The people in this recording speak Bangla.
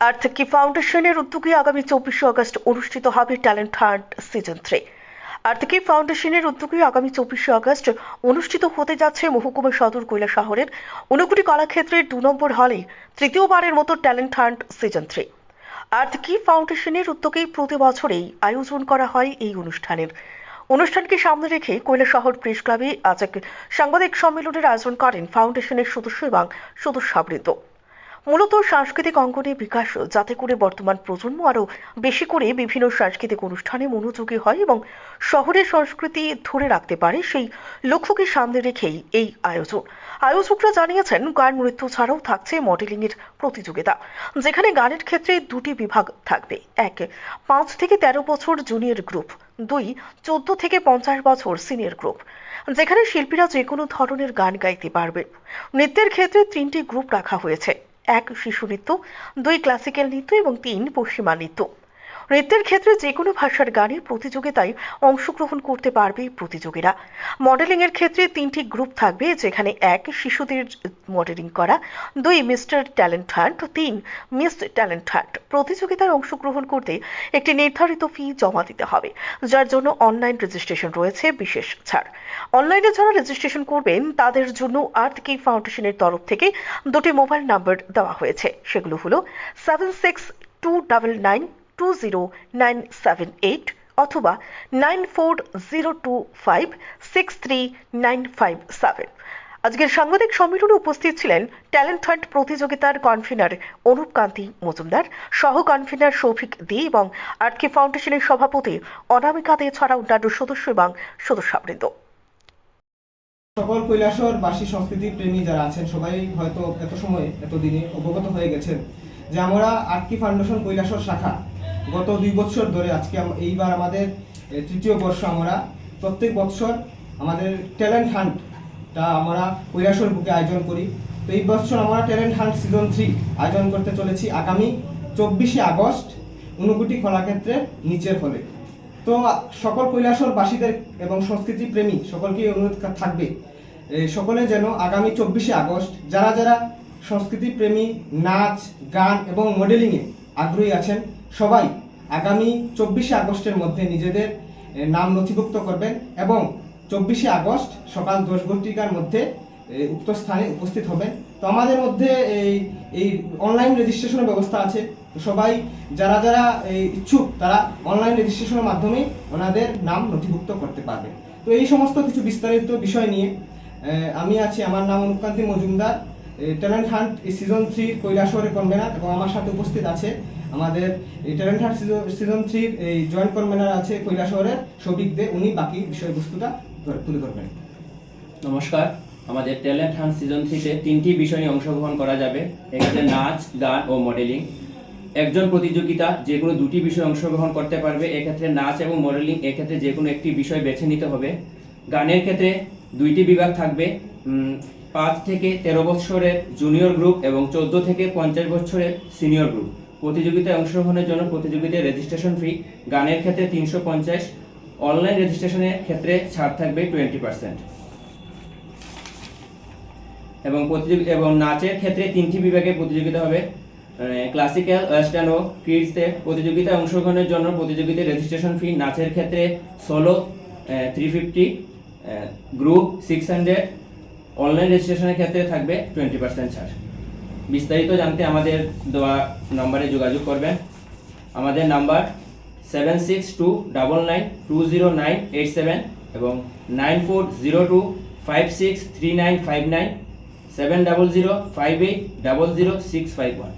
আর্থিকী ফাউন্ডেশনের উদ্যোগে আগামী চব্বিশে আগস্ট অনুষ্ঠিত হবে ট্যালেন্ট হান্ট সিজন থ্রি। আর্থিকী ফাউন্ডেশনের উদ্যোগে আগামী চব্বিশে আগস্ট অনুষ্ঠিত হতে যাচ্ছে মহকুমা সদর কৈলা শহরের ঊনকোটি কলাক্ষেত্রের দু নম্বর হলে তৃতীয়বারের মতো ট্যালেন্ট হান্ট সিজন থ্রি। আর্থিকী ফাউন্ডেশনের উদ্যোগেই প্রতি বছরেই আয়োজন করা হয় এই অনুষ্ঠানের। অনুষ্ঠানকে সামনে রেখে কৈলাসহর প্রেস ক্লাবে আজ এক সাংবাদিক সম্মেলনের আয়োজন করেন ফাউন্ডেশনের সদস্য এবং সদস্যবৃন্দ। মূলত সাংস্কৃতিক অঙ্গনে বিকাশ যাতে করে বর্তমান প্রজন্ম আরও বেশি করে বিভিন্ন সাংস্কৃতিক অনুষ্ঠানে মনোযোগী হয় এবং শহরের সংস্কৃতি ধরে রাখতে পারে সেই লক্ষ্যকে সামনে রেখেই এই আয়োজন। আয়োজকরা জানিয়েছেন, গান নৃত্য ছাড়াও থাকছে মডেলিং এর প্রতিযোগিতা, যেখানে গানের ক্ষেত্রে দুটি বিভাগ থাকবে। এক, পাঁচ থেকে তেরো বছর জুনিয়র গ্রুপ। দুই, চোদ্দ থেকে পঞ্চাশ বছর সিনিয়র গ্রুপ, যেখানে শিল্পীরা যে কোনো ধরনের গান গাইতে পারবে নৃত্যের ক্ষেত্রে তিনটি গ্রুপ রাখা হয়েছে। এক শিশু ঋতু দুই ক্লাসিক্যাল ঋতু এবং তিন পশ্চিমা নৃত্য নৃত্যের ক্ষেত্রে যে কোনো ভাষার গানের প্রতিযোগিতায় অংশগ্রহণ করতে পারবে প্রতিযোগীরা। মডেলিং এর ক্ষেত্রে তিনটি গ্রুপ থাকবে, যেখানে এক, শিশুদের মডেলিং করা, দুই মিস্টার ট্যালেন্ট হান্ট তিন মিস ট্যালেন্ট হান্ট প্রতিযোগিতায় অংশগ্রহণ করতে একটি নির্ধারিত ফি জমা দিতে হবে, যার জন্য অনলাইন রেজিস্ট্রেশন রয়েছে বিশেষ ছাড়। অনলাইনে যারা রেজিস্ট্রেশন করবেন, তাদের জন্য আর্থ কি ফাউন্ডেশনের তরফ থেকে দুটি মোবাইল নাম্বার দেওয়া হয়েছে। সেগুলো হলো seven six two double nine two zero nine seven eight অথবা nine four zero two five six three nine five seven আজকের সাংবাদিক সম্মেলনে উপস্থিত ছিলেন ট্যালেন্ট হান্ট প্রতিযোগিতার কনভেনার অনুপ কান্তি মজুমদার, সহ কনভেনার সৌভিক দে এবং আর্টকে ফাউন্ডেশনের সভাপতি অনামিকা দে ছাড়া অন্যান্য সদস্য এবং সদস্যবৃন্দ। সকল কৈলাসর বাসী সংস্কৃতি প্রেমী যারা আছেন, সবাই হয়তো এত সময় অবগত হয়ে গেছেন যে আমরা আটকি ফাউন্ডেশন কৈলাসর শাখা গত দুই বছর ধরে আজকে এইবার আমাদের তৃতীয় বর্ষ আমরা, প্রত্যেক বছর আমাদের ট্যালেন্ট হান্টটা আমরা কৈলাসর বুকে আয়োজন করি। তো এই বছর আমরা ট্যালেন্ট হান্ট সিজন থ্রি আয়োজন করতে চলেছি আগামী চব্বিশে আগস্ট ঊনকোটি কলাক্ষেত্রের নিচের হলে। তো সকল কৈলাসরবাসীদের এবং সংস্কৃতি প্রেমী সকলকেই অনুরোধ থাকবে সকলে যেন আগামী চব্বিশে আগস্ট যারা যারা সংস্কৃতি প্রেমী, নাচ, গান এবং মডেলিংয়ে আগ্রহী আছেন। সবাই আগামী চব্বিশে আগস্টের মধ্যে নিজেদের নাম নথিভুক্ত করবেন এবং চব্বিশে আগস্ট সকাল দশ ঘটিকার মধ্যে উক্ত স্থানে উপস্থিত হবেন। তো আমাদের মধ্যে এই এই অনলাইন রেজিস্ট্রেশনের ব্যবস্থা আছে। তো সবাই যারা যারা এই ইচ্ছুক, তারা অনলাইন রেজিস্ট্রেশনের মাধ্যমে ওনাদের নাম নথিভুক্ত করতে পারবে তো এই সমস্ত কিছু বিস্তারিত বিষয় নিয়ে আমি আছি, আমার নাম Anukanti Majumdar. Talent hunt season থ্রির কৈলাসহরের কনভেনার এবং আমার সাথে উপস্থিত আছে আমাদের ট্যালেন্ট হান্ট সিজন থ্রির এই জয়েন্ট কনভেনার আছে কৈলাসহরের সবিক দে, উনি বাকি বিষয়বস্তুটা তুলে ধরবেন। নমস্কার, আমাদের ট্যালেন্ট হান্ট সিজন থ্রিতে তিনটি বিষয় নিয়ে অংশগ্রহণ করা যাবে এক্ষেত্রে নাচ, গান ও মডেলিং একজন প্রতিযোগিতা যে কোনো দুটি বিষয়ে অংশগ্রহণ করতে পারবে, এক্ষেত্রে নাচ এবং মডেলিং এক্ষেত্রে যে কোনো একটি বিষয় বেছে নিতে হবে। গানের ক্ষেত্রে দুইটি বিভাগ থাকবে পাঁচ থেকে তেরো বছরের জুনিয়র গ্রুপ এবং চোদ্দ থেকে পঞ্চাশ বছরের সিনিয়র গ্রুপ। প্রতিযোগিতায় অংশগ্রহণের জন্য প্রতিযোগিতায় রেজিস্ট্রেশন ফি গানের ক্ষেত্রে তিনশো পঞ্চাশ অনলাইন রেজিস্ট্রেশনের ক্ষেত্রে ছাড় থাকবে টোয়েন্টি পার্সেন্ট এবং প্রতিযোগিতা এবং নাচের ক্ষেত্রে তিনটি বিভাগে প্রতিযোগিতা হবে। ক্লাসিক্যাল ওয়েস্টার্ন ও কিডসতে প্রতিযোগিতায় অংশগ্রহণের জন্য প্রতিযোগিতায় রেজিস্ট্রেশন ফি নাচের ক্ষেত্রে solo three fifty group six hundred online রেজিস্ট্রেশনের ক্ষেত্রে থাকবে টোয়েন্টি পার্সেন্ট ছাড় বিস্তারিত জানতে আমাদের দেওয়া নম্বরে যোগাযোগ করবেন। আমাদের number seven six two double nine two zero nine eight seven এবং nine four zero two five six three nine five nine seven double zero five eight double zero six five one